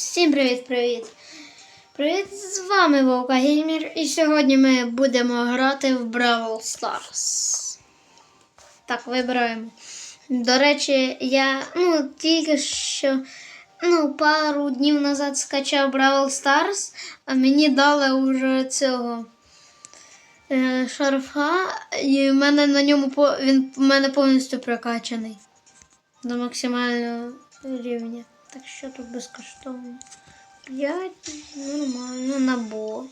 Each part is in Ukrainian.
Всім привіт-привіт! Привіт, з вами Вовка Геймер, і сьогодні ми будемо грати в Бравл Stars. Так, вибираємо. До речі, я ну, тільки що ну, пару днів назад скачав Бравл Stars, а мені дали вже цього е, шарфа, і в мене на ньому він в мене повністю прокачаний до максимального рівня. Так що тут безкоштовно? 5 нормально набор.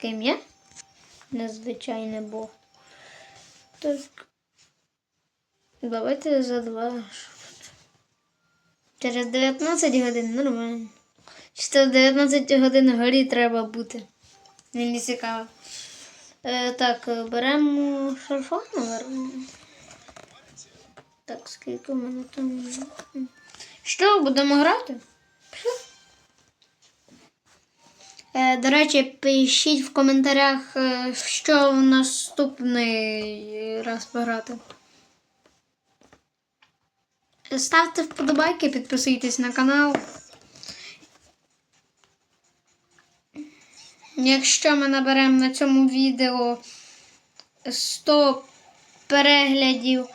Ким є? Незвичайне бо. Так. Давайте за два. Через 19 годин нормально. Чи 19 годин горі треба бути. Мені цікаво. Е, так, беремо шарфа, наверно. Так, скільки в мене там. Що, будемо грати? Е, до речі, пишіть в коментарях, е, що в наступний раз пограти. Ставте вподобайки, підписуйтесь на канал. Якщо ми наберемо на цьому відео 100 переглядів,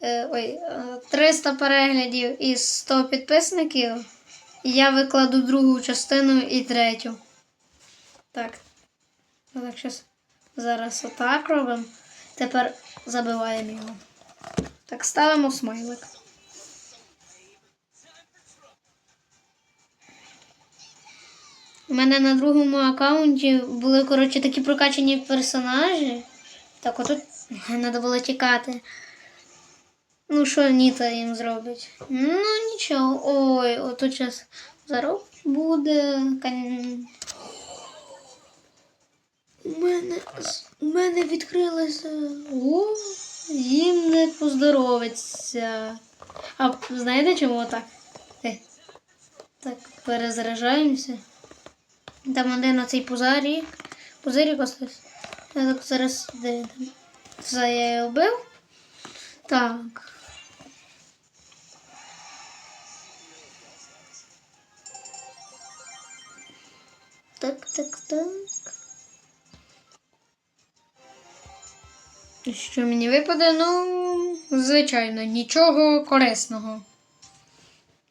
ой, е, 300 переглядів і 100 підписників, я викладу другу частину і третю. Так. Так, щас зараз отак робимо. Тепер забиваємо його. Так, ставимо смайлик. У мене на другому аккаунті були, коротше, такі прокачані персонажі. Так, отут треба було тікати. Ну, що Ніта їм зробить? Ну, нічого. Ой, отут зараз зараз буде. кон- У мене, у мене відкрилося. О, їм не поздоровиться. А знаєте чому так? Е, Так, перезаражаємося. Там один оцей пузарік. Пузирік остався. Я так зараз де там. Це я його вбив. Так. Так, так, так. Що мені випаде? Ну, звичайно, нічого корисного.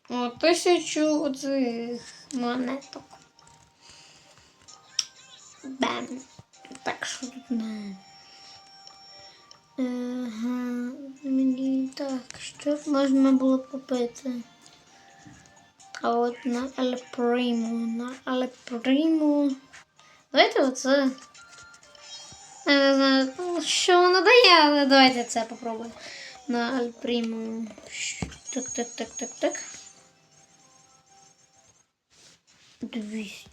О, тисячу оцих монеток. Бем. Так, що тут не. Ага, мені так, що б можна було купити? А от на Альприму, на Альприму. Давайте оце. Я не знаю, що воно дає, але давайте це попробуємо. На Альприму. Так, так, так, так, так. 200.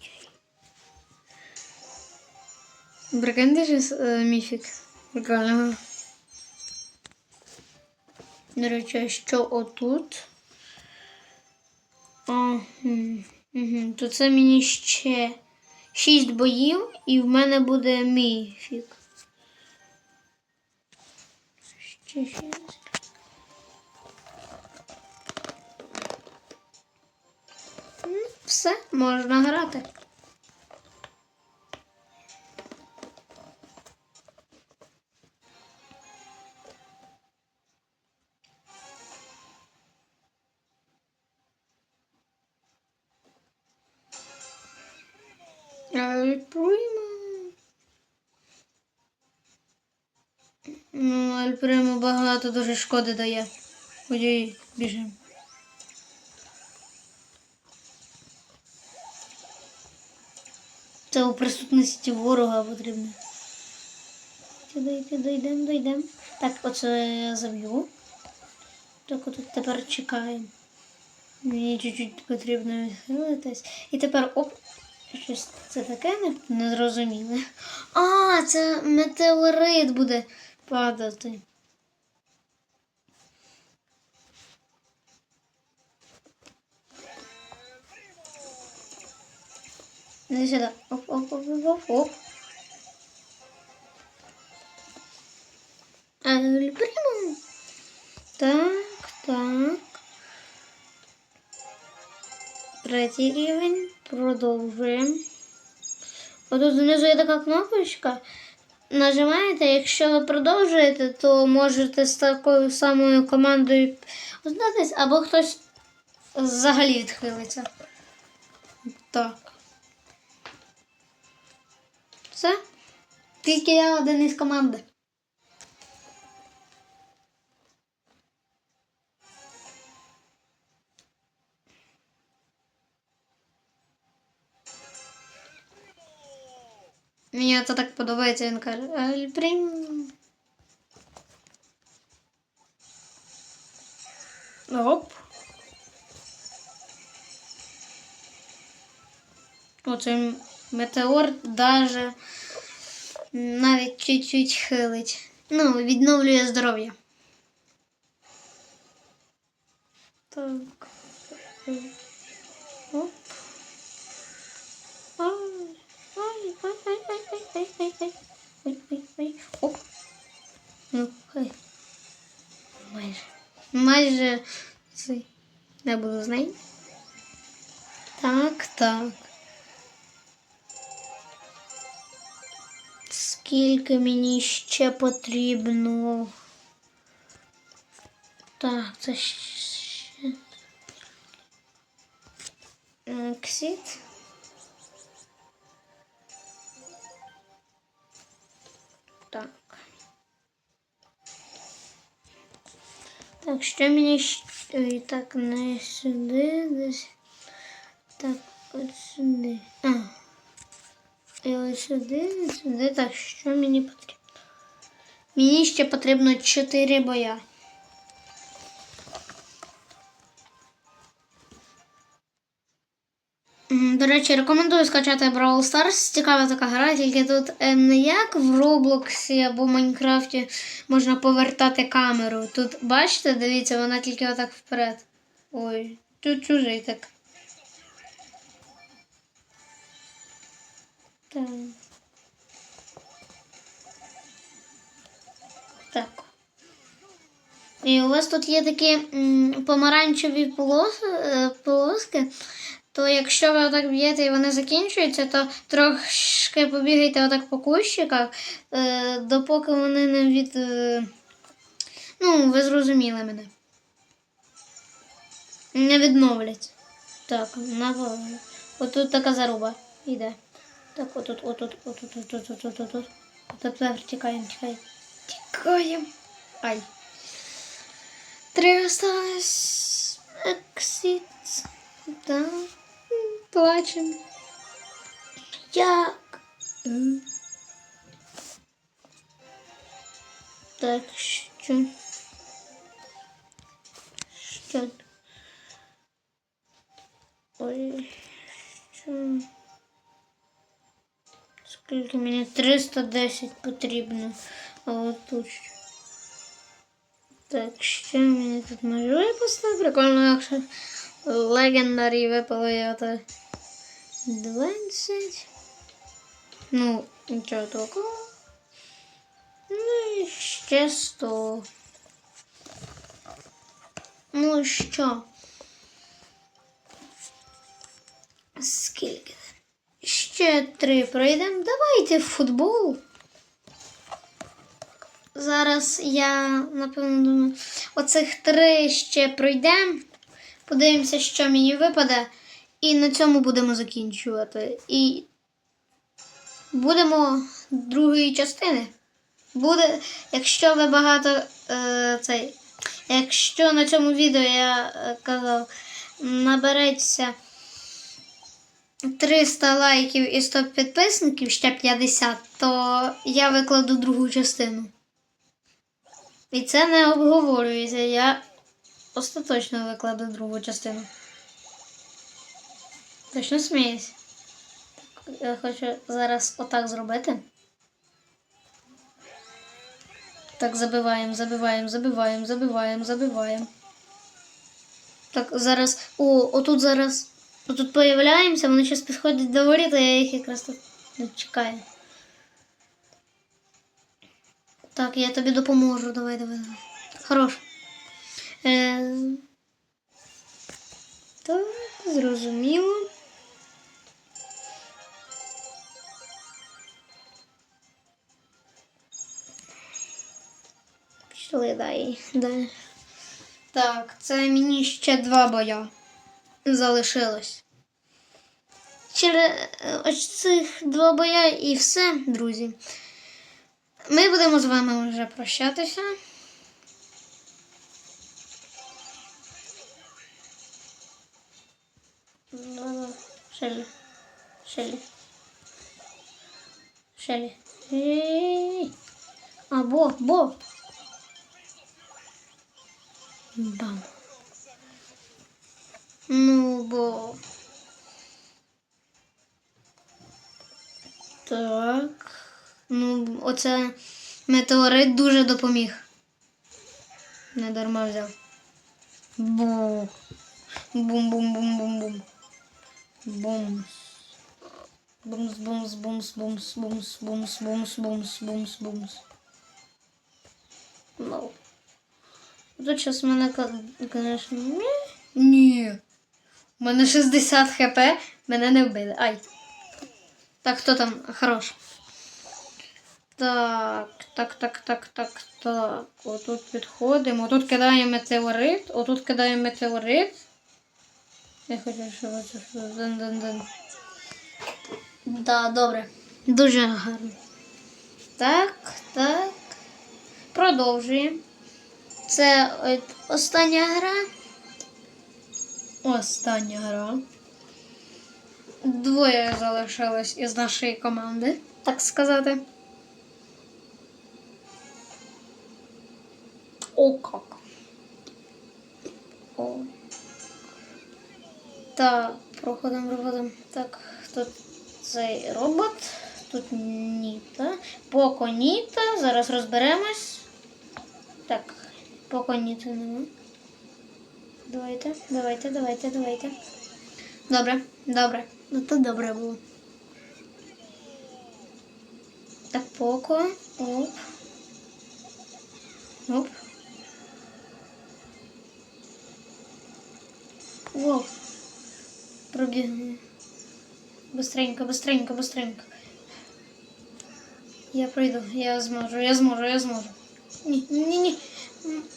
Прикиньте же міфік. Прикольно. До речі, що отут? То це мені ще 6 боїв, і в мене буде міфік. Ще 6. Ну, Все, можна грати. Ну, Альпримо багато дуже шкоди дає. Ой, біжимо. Це у присутності ворога потрібно. Дойти, дойдемо, дойдемо. Так, оце я заб'ю. Так от тепер чекаємо. Мені чуть-чуть потрібно відхилитись. І тепер оп. Щось це таке не- незрозуміле. А, це метеорит буде падати. Іди сюди. Оп, оп, оп, оп, оп, оп. Альпримо. Так, так. третій рівень. Продовжуємо. Отут знизу є така кнопочка. Нажимаєте, якщо ви продовжуєте, то можете з такою самою командою здатись, або хтось взагалі відхилиться. Так. Все? Тільки я один із команди. Мені це так подобається, він каже. Альприм. Оп. Оцей метеор даже навіть чуть-чуть хилить. Ну, відновлює здоров'я. Хай. Майже. Майже. цей. Не буду з нею. Так, так. Скільки мені ще потрібно? Так, це ще. Ексіт. Так, що мені ще. Ой, Так, не сюди, десь. Так, от сюди. А. І ось сюди, і сюди. Так, що мені потрібно? Мені ще потрібно 4 боя. До речі, рекомендую скачати Brawl Stars. Цікава така гра, тільки тут е, не як в Роблоксі або Майнкрафті можна повертати камеру. Тут, бачите, дивіться, вона тільки отак вперед. Ой, тут чужий так. Так. І у вас тут є такі м, помаранчеві полос, е, полоски, то якщо ви отак б'єте і вони закінчуються, то трошки побігайте отак по кущиках, е, допоки вони не від. Е, ну, ви зрозуміли мене. Не відновлять. Так, на Отут така заруба йде. Так, отут, отут, отут, отут, отут, отут, отут. Тікаємо, тікаємо. Тікаємо. Ай. Три осталось. Ексіт. Да. Плачем. Як? Так, що? Що? Ой, що? Скільки мені 310 потрібно. А от тут що? Так, що мені тут можу випасти? Прикольно, якщо легендарі випали ото 20. Ну, нічого такого. Ну і ще 100. Ну що? Скільки? Ще три пройдемо. Давайте в футбол. Зараз я, напевно, думаю, оцих три ще пройдемо. Подивимося, що мені випаде. І на цьому будемо закінчувати. І будемо другої частини. Буде, якщо ви багато е, цей. Якщо на цьому відео я е, казав, набереться 300 лайків і 100 підписників, ще 50, то я викладу другу частину. І це не обговорюється. Я остаточно викладу другу частину. Точно сміюсь. Я хочу зараз отак зробити. Так, забиваємо, забиваємо, забиваємо, забиваємо, забиваємо. Так, зараз. О, отут зараз. Отут появляємося, вони зараз підходять до воріт, а я їх якраз тут чекаю. Так, я тобі допоможу. Давай, давай, давай. Хорош. Е... Так. Зрозуміло. Пішли далі. далі. Так, це мені ще два боя залишилось. Через ось цих два боя і все, друзі. Ми будемо з вами вже прощатися. Ну, Шелі. Шелі. Шелі. Ей. А, бо, бо. Бам. Ну, бо. Так. Ну, оце метеорит дуже допоміг. Не дарма взяв. Бу. Бум-бум-бум-бум-бум. Бумс. Бумс, бумс, бумс, бумс, бумс, бумс, бумс, бумс, бумс, бумс. Ну. Тут зараз в мене, звісно, ні. Ні. У мене 60 хп, мене не вбили. Ай. Так, хто там? Хорош. Так, так, так, так, так, так. Отут підходимо. Отут кидаємо метеорит. Отут кидаємо метеорит. Я хочу, щоб це дин дин дин Так, добре. Дуже гарно. Так, так. Продовжуємо. Це остання гра. Остання гра. Двоє залишилось із нашої команди, так сказати. О, как. О. Так, проходимо, проходимо. Так, тут цей робот, тут Ніта. Поко Ніта. Зараз розберемось. Так, поко Ніта нема. Давайте, давайте, давайте, давайте. Добре, добре. Ну то добре було. Так, поко. Оп. Оп. Воу. Пробігли. Быстренько, быстренько, быстренько. Я пройду, я зможу, я зможу, я зможу. Ні, ні, ні.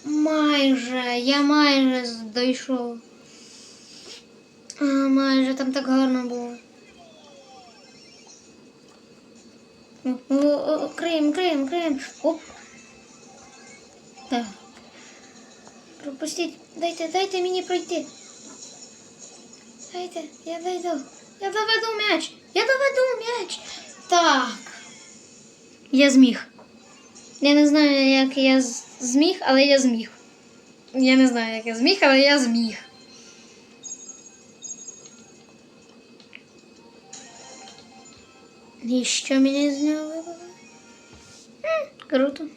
Майже, я майже дійшов. А, майже там так гарно було. О, о, Крим, Крим, Крим. Оп. Так. Пропустіть. Дайте, дайте мені пройти. Дайте, я дойду. Я доведу м'яч. Я доведу м'яч. Так. Я зміг. Я не знаю, як я зміг, але я зміг. Я не знаю, як я зміг, але я зміг. І що мені з нього? Круто.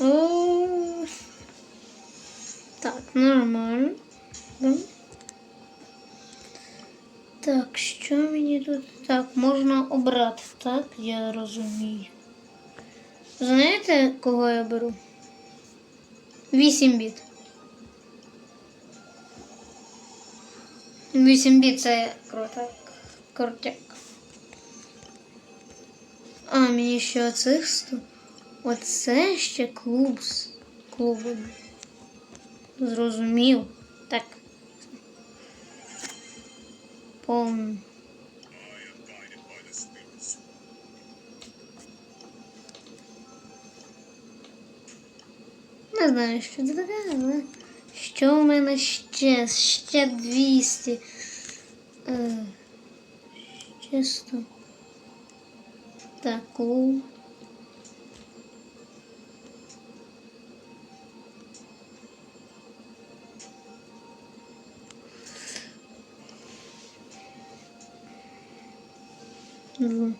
О, так, нормально. Так, що мені тут? Так, можна обрати, так, я розумію. Знаєте, кого я беру? 8 біт. 8 біт це круто. Крутяк. А, мені ще оцих сто. Оце ще клуб з. Зрозумів. Повно. Не знаю, що це таке, але що в мене ще? Ще 200. Е, чисто. Так, клуб. Мгм.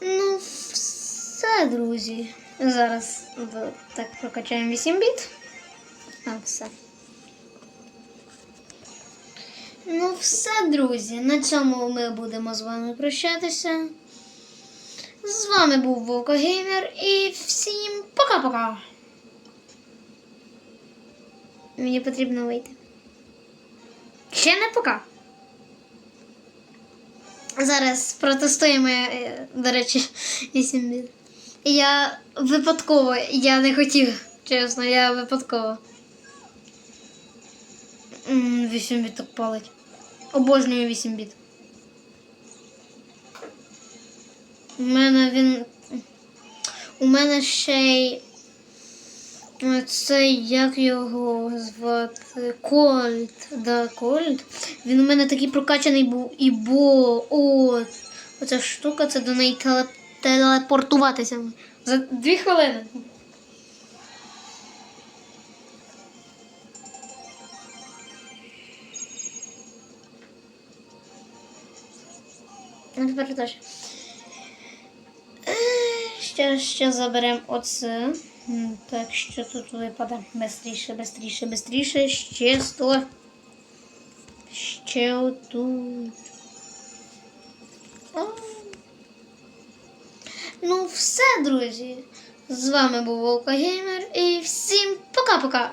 Ну, все, друзі. Зараз так прокачаємо 8 біт. А, все. Ну, все, друзі. На цьому ми будемо з вами прощатися. З вами був Вовкогеймер і всім пока-пока. Мені потрібно вийти. Ще не пока. Зараз протестуємо, е, до речі, 8 біт. Я випадково, я не хотів, чесно, я випадково. 8 біт так палить. Обожнюю 8 біт. У мене він. У мене ще й. Це як його звати? Кольт. Да, Кольт. Він у мене такий прокачаний був і бо. От. Оця штука, це до неї теле- телепортуватися. За дві хвилини. Ну, тепер. Е, Ще, ще заберемо оце. Так, що тут випаде? Бистріше, бистріше, бистріше. Ще 100. Ще отут. Ну, все, друзі. З вами був Волкогеймер і всім пока-пока.